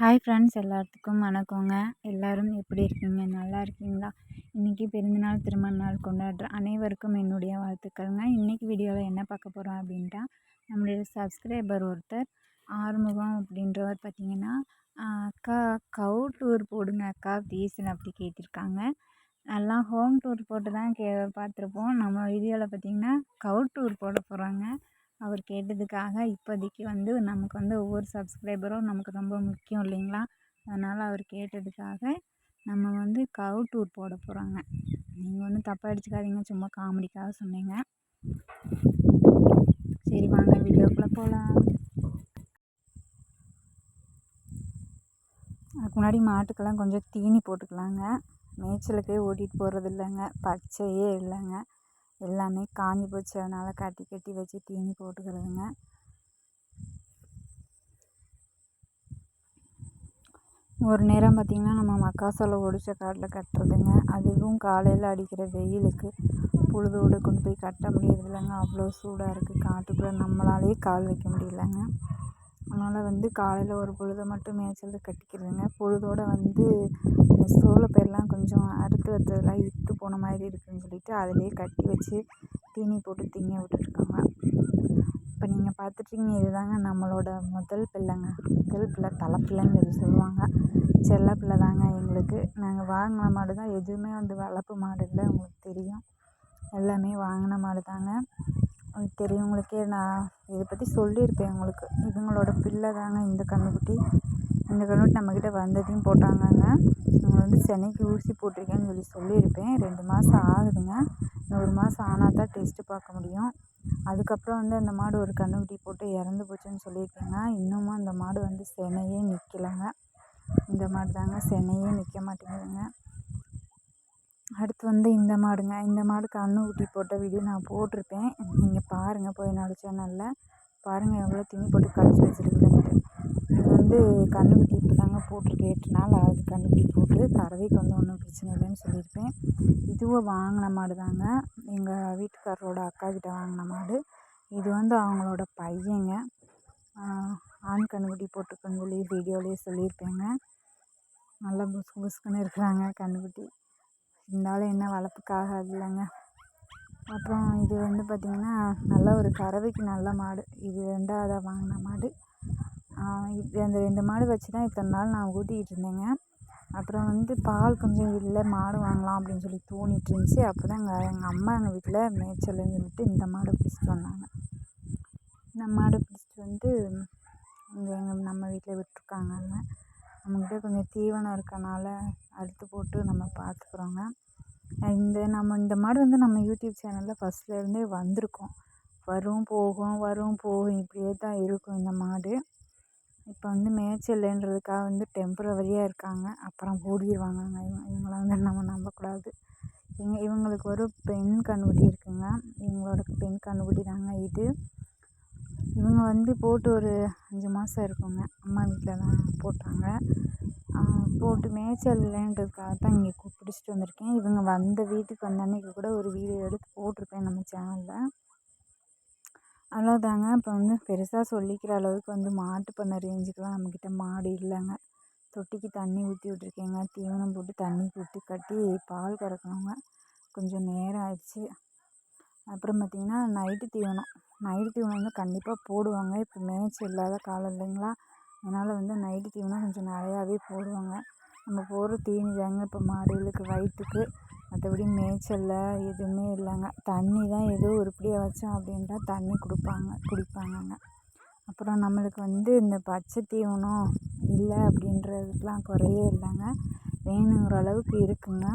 Hi friends எல்லாத்துக்கும் வணக்கங்க. எல்லோரும் எப்படி இருக்கீங்க? நல்லா இருக்கீங்களா? இன்றைக்கி பிறந்தநாள் திருமண நாள் கொண்டாடுற அனைவருக்கும் என்னுடைய வாழ்த்துக்கள்ங்க. இன்றைக்கி வீடியோவில் என்ன பார்க்க போகிறோம் அப்படின்ட்டா நம்மளுடைய சப்ஸ்கிரைபர் ஒருத்தர் ஆறுமுகம் அப்படின்றவர் பார்த்திங்கன்னா அக்கா கவு டூர் போடுங்க அக்கா ப்ளீஸ்னு அப்படி கேட்டிருக்காங்க. எல்லாம் ஹோம் டூர் போட்டு தான் கே பார்த்துருப்போம். நம்ம வீடியோவில் பார்த்திங்கன்னா கவு டூர் போட போகிறாங்க அவர் கேட்டதுக்காக இப்போதைக்கு வந்து நமக்கு வந்து ஒவ்வொரு சப்ஸ்கிரைபரும் நமக்கு ரொம்ப முக்கியம் இல்லைங்களா? அதனால் அவர் கேட்டதுக்காக நம்ம வந்து கவு டூர் போட போகிறோங்க நீங்கள் ஒன்றும் தப்பாக அடிச்சுக்காதீங்க. சும்மா காமெடிக்காக சொன்னீங்க. சரி வாங்க வீடியோக்குள்ளே போகலாம் அதுக்கு முன்னாடி மாட்டுக்கெல்லாம் கொஞ்சம் தீனி போட்டுக்கலாங்க. மேய்ச்சலுக்கே ஓட்டிகிட்டு போகிறது இல்லைங்க பச்சையே இல்லைங்க. எல்லாமே காஞ்சி போச்சு. அதனால் கட்டி கட்டி வச்சு தீனி போட்டுக்கிறதுங்க. ஒரு நேரம் பார்த்திங்கன்னா நம்ம மக்காசோளம் ஒடிச்ச காட்டில் கட்டுறதுங்க. அதுவும் காலையில் அடிக்கிற வெயிலுக்கு பொழுதோடு கொண்டு போய் கட்ட முடியறதில்லைங்க அவ்வளோ சூடாக இருக்குது காட்டுக்குள்ளே நம்மளாலேயே கால் வைக்க முடியலங்க. அதனால் வந்து காலையில் ஒரு பொழுதை மட்டும் மேய்ச்சலுக்கு கட்டிக்கிறதுங்க. பொழுதோடு வந்து இந்த சோளப்பயிரெலாம் கொஞ்சம் அறுத்து வச்சதெல்லாம் இத்து போன மாதிரி இருக்குதுன்னு சொல்லிட்டு அதிலே கட்டி வச்சு தீனி போட்டு திங்க விட்டுட்ருக்காங்க இப்போ நீங்கள் பார்த்துட்ருக்கீங்க இதுதாங்க நம்மளோட முதல் பிள்ளைங்க. முதல் பிள்ளை தலைப்பிள்ளைன்னு சொல்லி சொல்லுவாங்க. செல்ல பிள்ளை தாங்க எங்களுக்கு. நாங்கள் வாங்கின மாடு தான் எதுவுமே வந்து வளர்ப்பு மாடு இல்லை உங்களுக்கு தெரியும். எல்லாமே வாங்கின மாடு தாங்க உங்களுக்கு தெரியும் நான் இதை பற்றி சொல்லியிருப்பேன் உங்களுக்கு. இவங்களோட பிள்ளை தாங்க இந்த கன்றுக்குட்டி இந்த கன்றுக்குட்டி நம்மக்கிட்ட வந்ததையும் போட்டாங்கங்க. வந்து சென்னைக்கு ஊசி போட்டிருக்கேன்னு சொல்லி சொல்லியிருப்பேன். ரெண்டு மாதம் ஆகுதுங்க. இன்னும் ஒரு மாதம் ஆனால் தான் டெஸ்ட்டு பார்க்க முடியும். அதுக்கப்புறம் வந்து அந்த மாடு ஒரு கன்றுக்குட்டி போட்டு இறந்து போச்சுன்னு சொல்லியிருக்கேங்க. இன்னமும் அந்த மாடு வந்து செனையே நிற்கலைங்க இந்த மாடு தாங்க செனையே நிற்க மாட்டேங்குதுங்க. அடுத்து வந்து இந்த மாடுங்க. இந்த மாடு கன்றுக்குட்டி போட்ட வீடியோ நான் போட்டிருப்பேன். நீங்கள் பாருங்கள் போய் என்னோடய சேனலில் பாருங்கள் எவ்வளோ துணி போட்டு கழிச்சு வச்சுருக்குதுன்ட்டு வந்து கன்றுக்குட்டி இப்போ தாங்க போட்டிருக்கு. எட்டு நாள் ஆகுது கன்றுக்குட்டி போட்டு. கறவைக்கு வந்து ஒன்றும் பிரச்சனை இல்லைன்னு சொல்லியிருப்பேன் இதுவும் வாங்கின மாடு தாங்க. எங்கள் வீட்டுக்காரரோட அக்கா வாங்கின மாடு. இது வந்து அவங்களோட பையங்க. ஆண் கன்றுக்குட்டி போட்டிருக்குன்னு சொல்லி வீடியோலேயே சொல்லியிருப்பேங்க. நல்லா புஸ்கு புஸ்குன்னு இருக்கிறாங்க கன்றுக்குட்டி இருந்தாலும் என்ன வளர்ப்புக்காக இல்லைங்க. அப்புறம் இது வந்து பார்த்திங்கன்னா நல்ல ஒரு கறவைக்கு நல்ல மாடு. இது ரெண்டாவதாக வாங்கின மாடு. இது அந்த ரெண்டு மாடு வச்சு தான் இத்தனை நாள் நான் ஓட்டிக்கிட்டு இருந்தேங்க. அப்புறம் வந்து பால் கொஞ்சம் இல்லை மாடு வாங்கலாம் அப்படின்னு சொல்லி தோணிட்டு இருந்துச்சு. அப்போ தான் எங்கள் எங்கள் அம்மா எங்கள் வீட்டில் மேய்ச்சலுன்னு சொல்லிட்டு இந்த மாடை பிடிச்சிட்டு வந்தாங்க. இந்த மாடை பிடிச்சிட்டு வந்து இங்கே எங்கள் நம்ம வீட்டில் விட்டுருக்காங்கங்க. நம்மக்கிட்ட கொஞ்சம் தீவனம் இருக்கனால அறுத்து போட்டு நம்ம பார்த்துக்குறோங்க. இந்த நம்ம இந்த மாடு வந்து நம்ம யூடியூப் சேனலில் ஃபஸ்ட்லேருந்தே வந்திருக்கோம். வரும் போகும் வரும் போகும் இப்படியே தான் இருக்கும் இந்த மாடு. இப்போ வந்து மேய்ச்சல்ன்றதுக்காக வந்து டெம்ப்ரவரியாக இருக்காங்க. அப்புறம் ஓடிடுவாங்கங்க இவங்க இவங்கள வந்து நம்ம நம்பக்கூடாது. இவங்க இவங்களுக்கு ஒரு பெண் கன்றுக்குட்டி இருக்குதுங்க இவங்களோட பெண் கன்றுக்குட்டி தாங்க இது. இவங்க வந்து போட்டு ஒரு அஞ்சு மாதம் இருக்குங்க. அம்மா வீட்டில் தான் போட்டாங்க. போட்டு மேய்ச்சல் இல்லைன்றதுக்காக தான் இங்கே பிடிச்சிட்டு வந்திருக்கேன். இவங்க வந்த வீட்டுக்கு வந்த அன்றைக்கி கூட ஒரு வீடியோ எடுத்து போட்டிருப்பேன் நம்ம சேனலில் அவ்வளோதாங்க இப்போ வந்து பெருசாக சொல்லிக்கிற அளவுக்கு வந்து மாட்டு பண்ணை ரேஞ்சுக்கெலாம் நம்மக்கிட்ட மாடு இல்லைங்க. தொட்டிக்கு தண்ணி ஊற்றி விட்ருக்கேங்க தீவனம் போட்டு தண்ணி போட்டு கட்டி பால் கறக்கணுங்க. கொஞ்சம் நேரம் ஆயிடுச்சு. அப்புறம் பார்த்திங்கன்னா நைட்டு தீவனம். நைட்டு தீவனம் வந்து கண்டிப்பாக போடுவாங்க. இப்போ மேய்ச்சல் இல்லாத காலம் இல்லைங்களா? அதனால் வந்து நைட்டு தீவனம் கொஞ்சம் நிறையாவே போடுவாங்க. நம்ம போடுற தீனி தாங்க இப்போ மாடுகளுக்கு வயிற்றுக்கு மற்றபடி மேய்ச்சலில் எதுவுமே இல்லைங்க. தண்ணி தான் ஏதோ உருப்படியாக வைச்சோம் அப்படின்ட்டா தண்ணி கொடுப்பாங்க குடிப்பாங்கங்க. அப்புறம் நம்மளுக்கு வந்து இந்த பச்சை தீவனம் இல்லை அப்படின்றதுக்கெலாம் குறையே இல்லைங்க. வேணுங்கிற அளவுக்கு இருக்குங்க.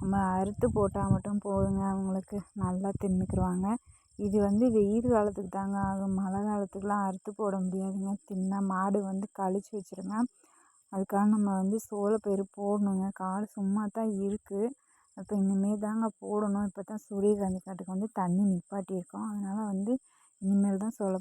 நம்ம அறுத்து போட்டால் மட்டும் போதுங்க அவங்களுக்கு. நல்லா தின்னுக்கிருவாங்க. இது வந்து வெயில் காலத்துக்கு தாங்க ஆகும். மழை காலத்துக்குலாம் அறுத்து போட முடியாதுங்க. தின்னா மாடு வந்து கழிச்சு வச்சிருங்க. அதுக்காக நம்ம வந்து சோளப்பயிறு போடணுங்க. காடு சும்மா தான் இருக்குது இப்போ இனிமேல் தாங்க போடணும். இப்போ தான் சூரியகாந்தி காட்டுக்கு வந்து தண்ணி நிப்பாட்டியிருக்கோம். அதனால் வந்து இனிமேல் தான் சொல்ல